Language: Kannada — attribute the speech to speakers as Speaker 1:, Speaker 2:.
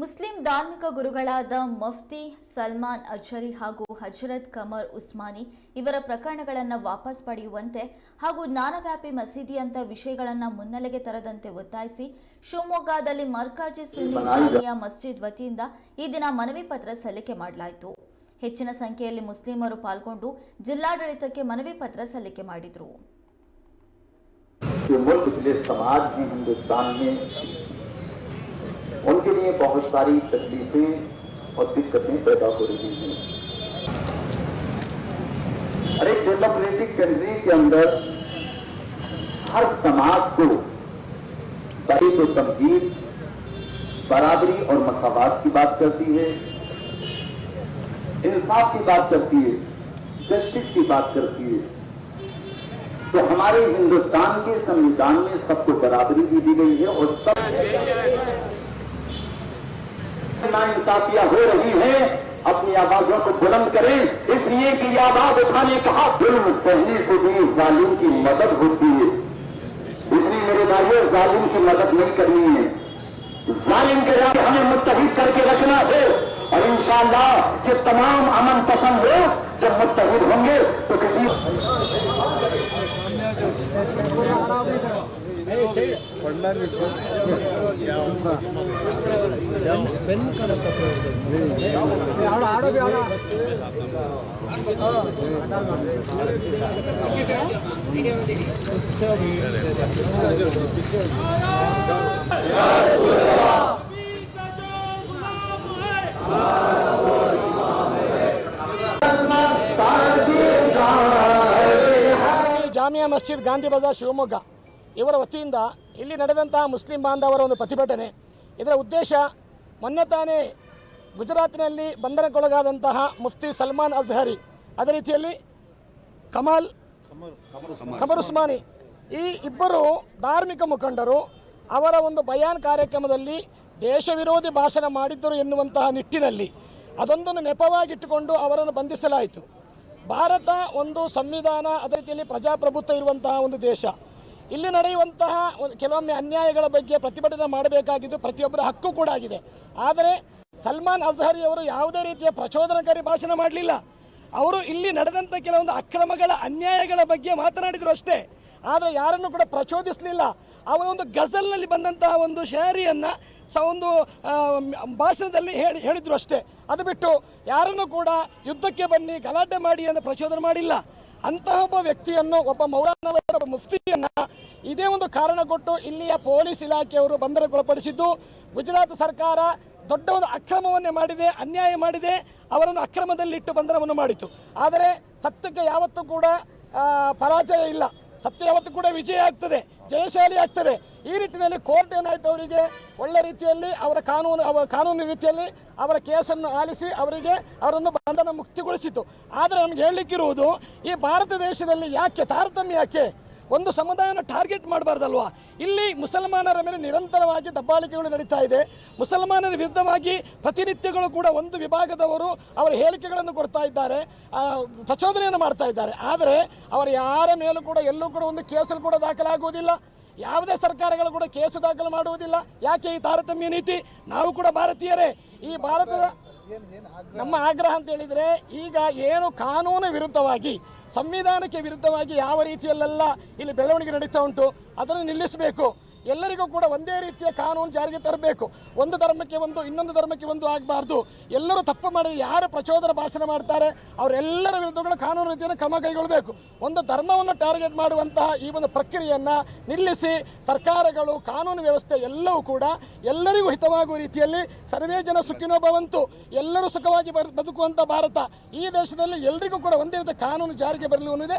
Speaker 1: ಮುಸ್ಲಿಂ ಧಾರ್ಮಿಕ ಗುರುಗಳಾದ ಮಫ್ತಿ ಸಲ್ಮಾನ್ ಅಜರಿ ಹಾಗೂ ಹಜರತ್ ಕಮರ್ ಉಸ್ಮಾನಿ ಇವರ ಪ್ರಕರಣಗಳನ್ನು ವಾಪಸ್ ಪಡೆಯುವಂತೆ ಹಾಗೂ ಜ್ಞಾನವ್ಯಾಪಿ ಮಸೀದಿಯಂತ ವಿಷಯಗಳನ್ನು ಮುನ್ನೆಲೆಗೆ ತರದಂತೆ ಒತ್ತಾಯಿಸಿ ಶಿವಮೊಗ್ಗದಲ್ಲಿ ಮರ್ಕಾಜಿ ಸುನ್ನಿ ಜಾಮಿಯಾ ಮಸ್ಜಿದ್ ವತಿಯಿಂದ ಈ ದಿನ ಮನವಿ ಪತ್ರ ಸಲ್ಲಿಕೆ ಮಾಡಲಾಯಿತು. ಹೆಚ್ಚಿನ ಸಂಖ್ಯೆಯಲ್ಲಿ ಮುಸ್ಲಿಮರು ಪಾಲ್ಗೊಂಡು ಜಿಲ್ಲಾಡಳಿತಕ್ಕೆ ಮನವಿ ಪತ್ರ ಸಲ್ಲಿಕೆ ಮಾಡಿದರು.
Speaker 2: उनके लिए बहुत सारी तकलीफें और दिक्कतें पैदा हो रही हैं। एक डेमोक्रेटिक कंट्री के अंदर हर समाज को बड़ी तो तमजीद बराबरी और मसावत की बात करती है, इंसाफ की बात करती है, जस्टिस की बात करती है। तो हमारे हिंदुस्तान के संविधान में सबको बराबरी भी दी गई है और सब नाइंसाफियाँ हो रही है, अपनी आवाजों को बुलंद करें। इसलिए कि ये आवाज़ उठाने कहा जुल्म, सहने से भी जालिम की मदद होती है। इसलिए मेरे भाइयों, जालिम की मदद नहीं करनी है। जालिम के रास्ते हमें मुतहिद करके रखना है। और इंशाला ये तमाम अमन पसंद हो, जब मुतहिद होंगे तो किसी
Speaker 3: पढ़ना ಜಾಮಿಯಾ ಮಸ್ಜಿದ್ ಗಾಂಧಿ ಬಜಾರ್ ಶಿವಮೊಗ್ಗ ಇವರ ವತಿಯಿಂದ ಇಲ್ಲಿ ನಡೆದಂತಹ ಮುಸ್ಲಿಂ ಬಾಂಧವರ ಒಂದು ಪ್ರತಿಭಟನೆ. ಇದರ ಉದ್ದೇಶ ಮೊನ್ನೆ ತಾನೇ ಗುಜರಾತಿನಲ್ಲಿ ಬಂಧನಕ್ಕೊಳಗಾದಂತಹ ಮುಫ್ತಿ ಸಲ್ಮಾನ್ ಅಜ್ಹರಿ, ಅದೇ ರೀತಿಯಲ್ಲಿ ಕಮಾಲ್ ಖಬರ್ ಉಸ್ಮಾನಿ. ಈ ಇಬ್ಬರು ಧಾರ್ಮಿಕ ಮುಖಂಡರು ಅವರ ಒಂದು ಬಯಾನ್ ಕಾರ್ಯಕ್ರಮದಲ್ಲಿ ದೇಶ ವಿರೋಧಿ ಭಾಷಣ ಮಾಡಿದ್ದರು ಎನ್ನುವಂತಹ ನಿಟ್ಟಿನಲ್ಲಿ ಅದೊಂದನ್ನು ನೆಪವಾಗಿಟ್ಟುಕೊಂಡು ಅವರನ್ನು ಬಂಧಿಸಲಾಯಿತು. ಭಾರತ ಒಂದು ಸಂವಿಧಾನ, ಅದೇ ರೀತಿಯಲ್ಲಿ ಪ್ರಜಾಪ್ರಭುತ್ವ ಇರುವಂತಹ ಒಂದು ದೇಶ. ಇಲ್ಲಿ ನಡೆಯುವಂತಹ ಕೆಲವೊಮ್ಮೆ ಅನ್ಯಾಯಗಳ ಬಗ್ಗೆ ಪ್ರತಿಭಟನೆ ಮಾಡಬೇಕಾಗಿದ್ದು ಪ್ರತಿಯೊಬ್ಬರ ಹಕ್ಕು ಕೂಡ ಆಗಿದೆ. ಆದರೆ ಸಲ್ಮಾನ್ ಅಜಹರಿ ಅವರು ಯಾವುದೇ ರೀತಿಯ ಪ್ರಚೋದನಕಾರಿ ಭಾಷಣ ಮಾಡಲಿಲ್ಲ. ಅವರು ಇಲ್ಲಿ ನಡೆದಂಥ ಕೆಲವೊಂದು ಅಕ್ರಮಗಳ, ಅನ್ಯಾಯಗಳ ಬಗ್ಗೆ ಮಾತನಾಡಿದರು ಅಷ್ಟೇ. ಆದರೆ ಯಾರನ್ನು ಕೂಡ ಪ್ರಚೋದಿಸಲಿಲ್ಲ. ಅವರ ಒಂದು ಗಜಲ್ನಲ್ಲಿ ಬಂದಂತಹ ಒಂದು ಶಾರಿಯನ್ನು ಸ ಒಂದು ಭಾಷಣದಲ್ಲಿ ಹೇಳಿ, ಹೇಳಿದರು ಅಷ್ಟೇ. ಅದು ಬಿಟ್ಟು ಯಾರನ್ನು ಕೂಡ ಯುದ್ಧಕ್ಕೆ ಬನ್ನಿ, ಗಲಾಟೆ ಮಾಡಿ ಅಂತ ಪ್ರಚೋದನೆ ಮಾಡಿಲ್ಲ. ಅಂತಹ ಒಬ್ಬ ವ್ಯಕ್ತಿಯನ್ನು, ಒಬ್ಬ ಮೌಲಾನವರ ಮುಫ್ತಿಯನ್ನ ಇದೇ ಒಂದು ಕಾರಣ ಕೊಟ್ಟು ಇಲ್ಲಿಯ ಪೊಲೀಸ್ ಇಲಾಖೆಯವರು ಬಂಧನಕ್ಕೊಳಪಡಿಸಿದ್ದು, ಗುಜರಾತ್ ಸರ್ಕಾರ ದೊಡ್ಡ ಒಂದು ಅಕ್ರಮವನ್ನೇ ಮಾಡಿದೆ, ಅನ್ಯಾಯ ಮಾಡಿದೆ, ಅವರನ್ನು ಅಕ್ರಮದಲ್ಲಿಟ್ಟು ಬಂಧನವನ್ನು ಮಾಡಿತು. ಆದರೆ ಸತ್ಯಕ್ಕೆ ಯಾವತ್ತೂ ಕೂಡ ಪರಾಜಯ ಇಲ್ಲ. ಸತ್ಯ ಯಾವತ್ತೂ ಕೂಡ ವಿಜಯ ಆಗ್ತದೆ, ಜಯಶಾಲಿ ಆಗ್ತದೆ. ಈ ನಿಟ್ಟಿನಲ್ಲಿ ಕೋರ್ಟ್ ಏನಾಯ್ತು ಅವರಿಗೆ? ಒಳ್ಳೆ ರೀತಿಯಲ್ಲಿ ಅವರ ಕಾನೂನು ಅವರ ಕಾನೂನು ರೀತಿಯಲ್ಲಿ ಅವರ ಕೇಸನ್ನು ಆಲಿಸಿ ಅವರಿಗೆ ಅವರನ್ನು ಬಂಧನ ಮುಕ್ತಿಗೊಳಿಸಿತು. ಆದರೆ ನಮ್ಗೆ ಹೇಳಲಿಕ್ಕಿರುವುದು, ಈ ಭಾರತ ದೇಶದಲ್ಲಿ ಯಾಕೆ, ತಾರತಮ್ಯ ಯಾಕೆ? ಒಂದು ಸಮುದಾಯನ ಟಾರ್ಗೆಟ್ ಮಾಡಬಾರ್ದಲ್ವಾ? ಇಲ್ಲಿ ಮುಸಲ್ಮಾನರ ಮೇಲೆ ನಿರಂತರವಾಗಿ ದಬ್ಬಾಳಿಕೆಗಳು ನಡೀತಾ ಇದೆ. ಮುಸಲ್ಮಾನರ ವಿರುದ್ಧವಾಗಿ ಪ್ರತಿನಿತ್ಯಗಳು ಕೂಡ ಒಂದು ವಿಭಾಗದವರು ಅವರ ಹೇಳಿಕೆಗಳನ್ನು ಕೊಡ್ತಾ ಇದ್ದಾರೆ ಪ್ರಚೋದನೆಯನ್ನು ಮಾಡ್ತಾ ಇದ್ದಾರೆ. ಆದರೆ ಅವರು ಯಾರ ಮೇಲೂ ಕೂಡ, ಎಲ್ಲೂ ಕೂಡ ಒಂದು ಕೇಸಲ್ಲಿ ಕೂಡ ದಾಖಲಾಗುವುದಿಲ್ಲ. ಯಾವುದೇ ಸರ್ಕಾರಗಳು ಕೂಡ ಕೇಸು ದಾಖಲು ಮಾಡುವುದಿಲ್ಲ. ಯಾಕೆ ಈ ತಾರತಮ್ಯ ನೀತಿ? ನಾವು ಕೂಡ ಭಾರತೀಯರೇ. ಈ ಭಾರತದ ನಮ್ಮ ಆಗ್ರಹ ಅಂತ ಹೇಳಿದರೆ ಈಗ ಏನು ಕಾನೂನು ವಿರುದ್ಧವಾಗಿ, ಸಂವಿಧಾನಕ್ಕೆ ವಿರುದ್ಧವಾಗಿ ಯಾವ ರೀತಿಯಲ್ಲೆಲ್ಲ ಇಲ್ಲಿ ಬೆಳವಣಿಗೆ ನಡೀತಾ ಉಂಟು, ಅದನ್ನು ನಿಲ್ಲಿಸಬೇಕು. ಎಲ್ಲರಿಗೂ ಕೂಡ ಒಂದೇ ರೀತಿಯ ಕಾನೂನು ಜಾರಿಗೆ ತರಬೇಕು. ಒಂದು ಧರ್ಮಕ್ಕೆ ಒಂದು, ಇನ್ನೊಂದು ಧರ್ಮಕ್ಕೆ ಒಂದು ಆಗಬಾರ್ದು. ಎಲ್ಲರೂ ತಪ್ಪು ಮಾಡಿ ಯಾರು ಪ್ರಚೋದನ ಭಾಷಣ ಮಾಡ್ತಾರೆ, ಅವರೆಲ್ಲರ ವಿರುದ್ಧಗಳು ಕಾನೂನು ರೀತಿಯನ್ನು ಕ್ರಮ ಕೈಗೊಳ್ಳಬೇಕು. ಒಂದು ಧರ್ಮವನ್ನು ಟಾರ್ಗೆಟ್ ಮಾಡುವಂತಹ ಈ ಒಂದು ಪ್ರಕ್ರಿಯೆಯನ್ನು ನಿಲ್ಲಿಸಿ ಸರ್ಕಾರಗಳು, ಕಾನೂನು ವ್ಯವಸ್ಥೆ ಎಲ್ಲವೂ ಕೂಡ ಎಲ್ಲರಿಗೂ ಹಿತವಾಗುವ ರೀತಿಯಲ್ಲಿ ಸರ್ವೇ ಜನ ಸುಖಿನೋ ಎಲ್ಲರೂ ಸುಖವಾಗಿ ಬದುಕುವಂಥ ಭಾರತ ಈ ದೇಶದಲ್ಲಿ ಎಲ್ಲರಿಗೂ ಕೂಡ ಒಂದೇ ರೀತಿಯ ಕಾನೂನು ಜಾರಿಗೆ ಬರಲಿ ಅನ್ನೋದೇ